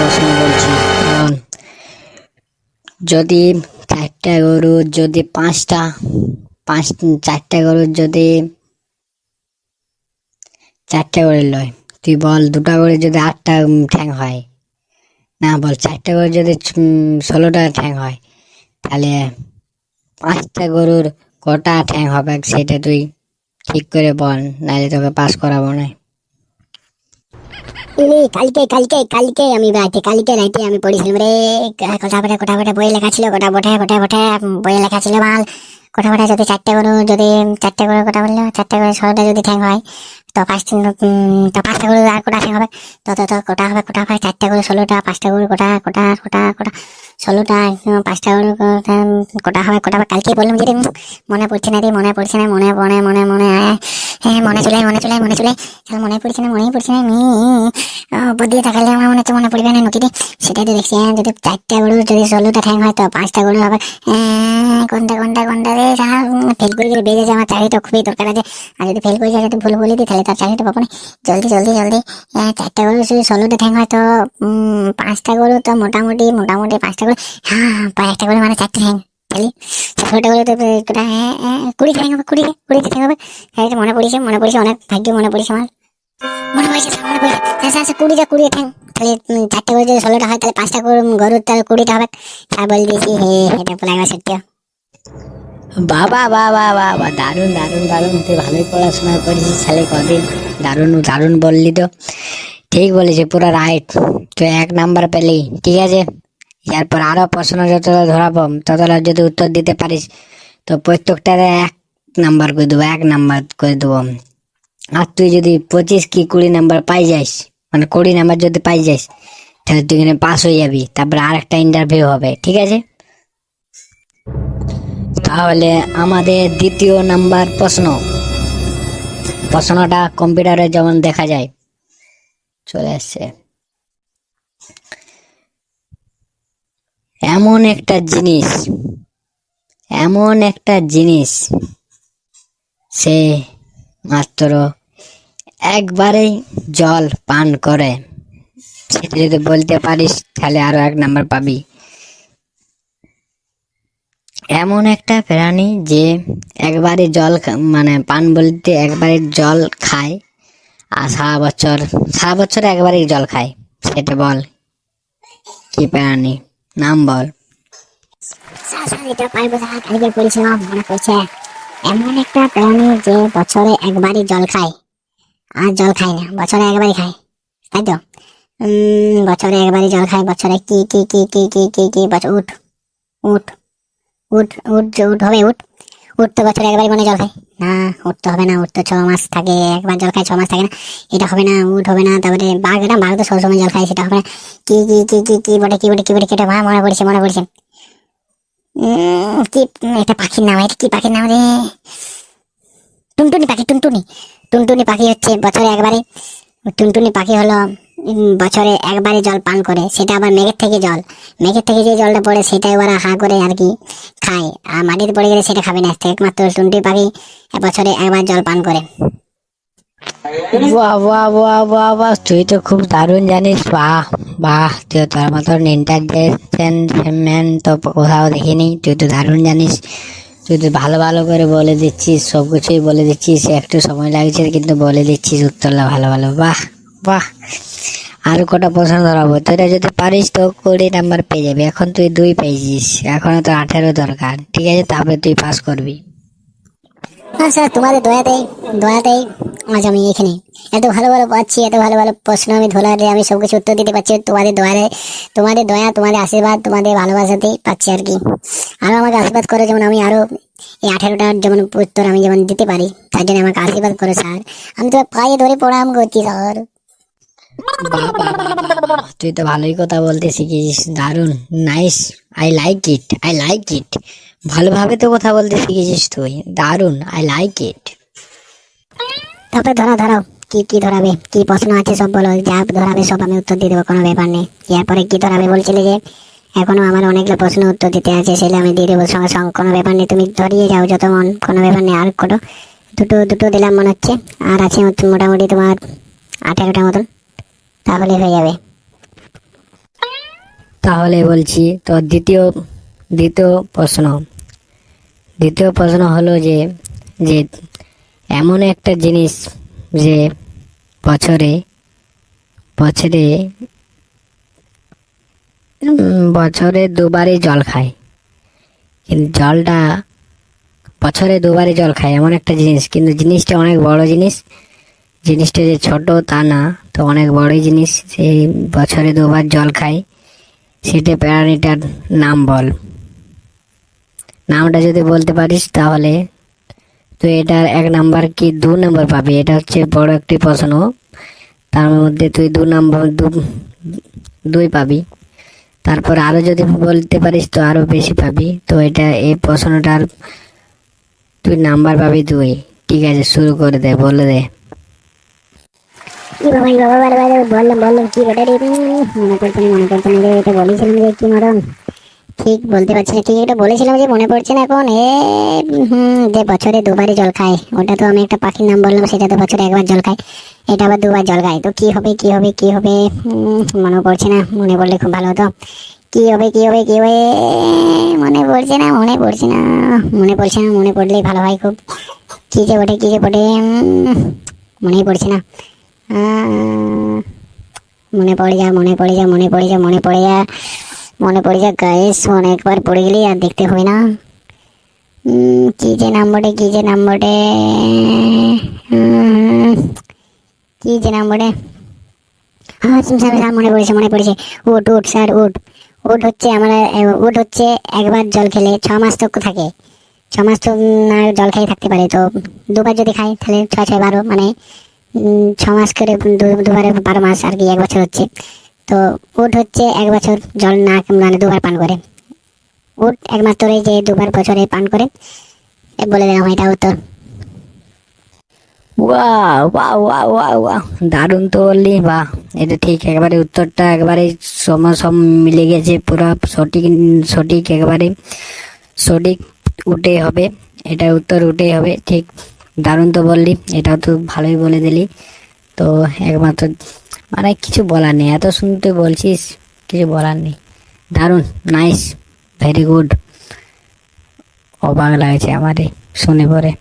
প্রশ্ন বলছি কারণ যদি চারটা গরুর যদি পাঁচটা, পাঁচ, চারটা গরুর যদি চারটা করে লয়, তুই বল দুটা করে যদি আটটা ঠ্যাং হয়। না, বল চারটা করে যদি ষোলোটা ঠ্যাং হয়, তাহলে পাঁচটা গরুর কটা ঠ্যাং হবে সেটা তুই ঠিক করে বল, নাহলে তোকে পাস করাবো না। ইনি কালকে কালকে কালকে আমি রাতে কালকে রাতে আমি পড়েছিলাম রে। কোটা বটে কোটা বটে, বইয়ে লেখা ছিল কোটা বটে কোটা বটে, বইয়ে লেখা ছিল মাল। কোটা বটে, যদি চারটে গরু, যদি চারটে গরু কোটা বলল, চারটে গরু ষোলোটা যদি ঠ্যাং হয়, তো পাঁচটা তিন তো পাঁচটা গরু আর কোটা ঠ্যাং হবে। তো তো কোটা হবে, কোটা হয় চারটে গরু, ষোলোটা, পাঁচটা গরু, কোটা কোটা কোটা কোটা। ষোলোটা পাঁচটা কটা হবে কোটা হবে? কালকেই বললাম যে মনে পড়ছে না রে মনে পড়ছে না মনে মনে মনে মনে হ্যাঁ মনে চলে মনে চলে মনে চলে। শালা মনে পড়ছে না মনেই পড়ছে না মি উপর দিয়ে তাকালে আমার মনে হচ্ছে মনে পড়বে না নদীতে। সেটাই তো দেখছি হ্যাঁ যদি চারটা গরু যদি ষোলোটা ঠ্যাং হয় তো পাঁচটা গরু হবে। হ্যাঁ, কোনটা কোনটা কোনটা রে? ফেল করে গেলে যায় আমার চাকরিটা খুবই দরকার আছে। আর যদি ফেল করে যায় যদি ভুল বলে দিই তাহলে তার চাকরিটা পাবো না। জলদি জলদি জলদি। হ্যাঁ, চারটা গরু যদি ষোলোটা ঠ্যাং হয় তো পাঁচটা গরু তো মোটামুটি মোটামুটি পাঁচটা গরু হ্যাঁ প্রায় একটা গরু মানে চারটে ঠ্যাং ষোলোটা গরু তো হ্যাঁ হ্যাঁ, কুড়ি ঠ্যাং হবে কুড়ি ঠ্যাং হবে। হ্যাঁ মনে পড়েছে মনে পড়েছে অনেক ভাগ্য মনে পড়েছে আমার। মনে পড়েছে মনে পড়েছে। কুড়িটা কুড়ি ঠ্যাং তাহলে চারটে করে যদি ষোলোটা হয় তাহলে পাঁচটা গরু গরুর তাহলে কুড়িটা হবে। স্যার বলে দিয়েছি হে এটা বলে সত্যি। বাবা বাবা বাবা দারুণ দারুণ দারুণ তুই ভালোই পড়াশোনা করেছিস ছেলে কদিন দারুণ দারুণ বললি তো। ঠিক বলেছি পুরো রাইট তুই এক নাম্বার পেলি ঠিক আছে? এরপর আরও প্রশ্ন যতটা ধরাবো ততটা যদি উত্তর দিতে পারিস, তো প্রত্যেকটারে এক নাম্বার করে দেবো, এক নাম্বার করে দেবো। আর তুই যদি পঁচিশ কি কুড়ি নাম্বার পাই যাস মানে কুড়ি নাম্বার যদি পাই যাস তাহলে তুই এখানে পাস হয়ে যাবি, তারপরে আর একটা ইন্টারভিউ হবে, ঠিক আছে? তাহলে আমাদের দ্বিতীয় নাম্বার প্রশ্ন। প্রশ্নটা কম্পিউটারে যেমন দেখা যায়, চলে আসছে। এমন একটা জিনিস, এমন একটা জিনিস, সে মাত্র একবারেই জল পান করে। সেটা যদি বলতে পারিস, তাহলে আরও এক নাম্বার পাবি। এমন একটা প্রাণী যে একবারে জল মানে পান বলতে একবারে জল খায়, আর সারা বছর সারা বছর একবারেই জল খায়। সেটা বল, কি প্রাণী? নাম বল মনে এমন একটা প্রাণী যে বছরে একবারই জল খায় আর জল খায় না বছরে একবারই খায় তাই তো বছরে একবারই জল খায় বছরে কি কি কি কি কি কি কি বছর উঠ উঠ উঠ উঠ উঠ হবে উঠ উঠ তো বছরে একবারই মনে জল খায়। না উঠ তো হবে না উঠ তো ছ মাস থাকে, একবার জল খায়, ছ মাস থাকে না, এটা হবে না, উঠ হবে না, তারপরে বাঘ, এটা বাঘ তো সবসময় জল খায়, সেটা হবে না। কি কি কি কি কি বটে কি বটে কি বটে, কেটে মা মনে পড়ছে মনে পড়ছে। কি একটা পাখির নাম, এটা কি পাখির নাম রে? টুনটুনি পাখি, টুনটুনি। টুনটুনি পাখি হচ্ছে বছরে একবারে টুনটুনি পাখি হলো বছরে একবারে জল পান করে, সেটা আবার মেঘের থেকে জল। মেঘের থেকে যে জলটা পড়ে, সেটাই ওরা হা করে আর কি। খায়। আর মাটিতে পড়ে গেলে সেটা খাবে না। একমাত্র টুনটুনি পাখি বছরে একবার জল পান করে। বাহ বাহ বাহ বাহ বাহ, তুই তো খুব দারুণ জানিস। বাহ বাহ, তুই তোর মতন ইন্টারটেনমেন্ট তো কোথাও দেখিনি। তুই তো দারুণ জানিস। তুই তো ভালো ভালো করে বলে দিচ্ছিস, সব কিছুই বলে দিচ্ছিস। একটু সময় লাগছে, কিন্তু বলে দিচ্ছিস উত্তরটা ভালো ভালো। বাহ বাহ। আর কটা প্রশ্ন ধরাবো তোরা যদি পারিস তো কুড়ি নাম্বার পেয়ে যাবি। এখন তুই দুই পেয়েছিস। এখনও তো আঠেরো দরকার। ঠিক আছে তারপরে তুই পাস করবি। হ্যাঁ স্যার তোমাদের দয়াতেই দয়াতেই আজ আমি এখানে এত ভালো ভালো পাচ্ছি, এত ভালো ভালো প্রশ্ন আমি ধরালে আমি সব কিছু উত্তর দিতে পারছি। তোমাদের দয়ারে, তোমাদের দয়া, তোমাদের আশীর্বাদ, তোমাদের ভালোবাসাতেই পাচ্ছি আর কি। আরও আমাকে আশীর্বাদ করে, যেমন আমি আরও এই আঠেরোটার যেমন উত্তর আমি যেমন দিতে পারি, তার জন্য আমাকে আশীর্বাদ করো স্যার আমি তো পায়ে ধরে প্রণাম করছি স্যার তুই তো ভালোই কথা বলতে শিখেছিস nice I like it I like it ভালোভাবে তো কথা বলতে শিখেছিস তুই দারুণ আই লাইক ইট তারপরে ধরা ধরাও কি কি ধরাবে, কি প্রশ্ন আছে সব বলো, যা ধরাবে সব আমি উত্তর দিয়ে দেবো, কোনো ব্যাপার নেই। এরপরে কি ধরাবে বলছিলে যে, এখনও আমার অনেকগুলো প্রশ্ন উত্তর দিতে আছে সেটা আমি দিয়ে দেবো, সঙ্গে সঙ্গে, কোনো ব্যাপার নেই, তুমি ধরিয়ে যাও যত মন, কোনো ব্যাপার নেই, আর কটো দুটো দুটো দিলাম মনে হচ্ছে, আর আছে মোটামুটি তোমার আঠেরোটা মতন। তাহলে হয়ে যাবে। তাহলে বলছি, তো দ্বিতীয় দ্বিতীয় প্রশ্ন। দ্বিতীয় প্রশ্ন হলো যে যে এমন একটা জিনিস যে বছরে বছরে বছরে দুবারই জল খায়। কিন্তু জলটা বছরে দুবারই জল খায়, এমন একটা জিনিস। কিন্তু জিনিসটা অনেক বড় জিনিস জিনিসটা যে ছোট তা না, তো অনেক বড়ই জিনিস। সেই বছরে দুবার জল খায় সেটা প্রাণীটার নাম বল। নামটা যদি বলতে পারিস তাহলে, তো এটার এক নাম্বার কি দু নাম্বার পাবি? এটা হচ্ছে বড় একটি প্রশ্ন। তার মধ্যে তুই দু নাম্বার, দু, দুই পাবি। তারপর আরও যদি বলতে পারিস তো আরও বেশি পাবি। তো এটা, এই প্রশ্নটার তুই নাম্বার পাবি দুই। ঠিক আছে, শুরু করে দে, বলে দে। মনে মনে এটা বলেছিলাম কি মরণ? ঠিক বলতে পারছি না, ঠিক এটা বলেছিলাম যে, মনে পড়ছে না এখন? হুম, যে বছরে দুবারই জল খায়, ওটা তো আমি একটা পাখির নাম বললাম, সেটা তো বছরে একবার জল খায়। এটা আবার দুবার জল খায়, তো কি হবে কি হবে কি হবে? মনে পড়ছে না, মনে পড়লে খুব ভালো হতো। কি হবে কি হবে কি হবে? মনে পড়ছে না, মনে পড়ছে না, মনে পড়ছে না, মনে পড়লেই ভালো হয় খুব। কি যে বটে কি যে বটে মনেই পড়ছে না। মনে পড়ে যা মনে পড়ে যা মনে পড়ে যা মনে পড়ে যা মনে পড়ে যা গায়েস অনেকবার পড়ে গেলি আর দেখতে হবে না। কি যে নাম বটে কি যে নাম বটে? উম, কি যে নাম বটে? হ্যাঁ স্যার মনে পড়েছে মনে পড়েছে। উট উট স্যার উট উট হচ্ছে আমরা উট হচ্ছে একবার জল খেলে ছ মাস তো থাকে। ছ মাস তো না জল খেয়ে থাকতে পারে তো দুবার যদি খায় তাহলে ছয় ছয় বারো মানে ছ মাস করে দুবারে বারো মাস আর কি, এক বছর হচ্ছে। তো উট হচ্ছে এক বছর জল না মানে দুবার পান করে। উট একমাত্র এই যে দুবার বছরে পান করে। বলে দিলাম এটা উত্তর। ওয়াও ওয়াও দারুণ তো বললি, বাহ। এটা ঠিক, একবারে উত্তরটা একবারে সময় সব মিলে গেছে, পুরো সঠিক সঠিক, একবারে সঠিক উঠে হবে। এটা উত্তর উঠে হবে, ঠিক। দারুণ তো বললি, এটাও তো ভালোই বলে দিলি। তো একমাত্র মানে কিছু বলার নেই, এত শুনতে বলছিস, কিছু বলার নেই। দারুণ নাইস ভেরি গুড অবাক লাগছে আমারে শুনে পরে।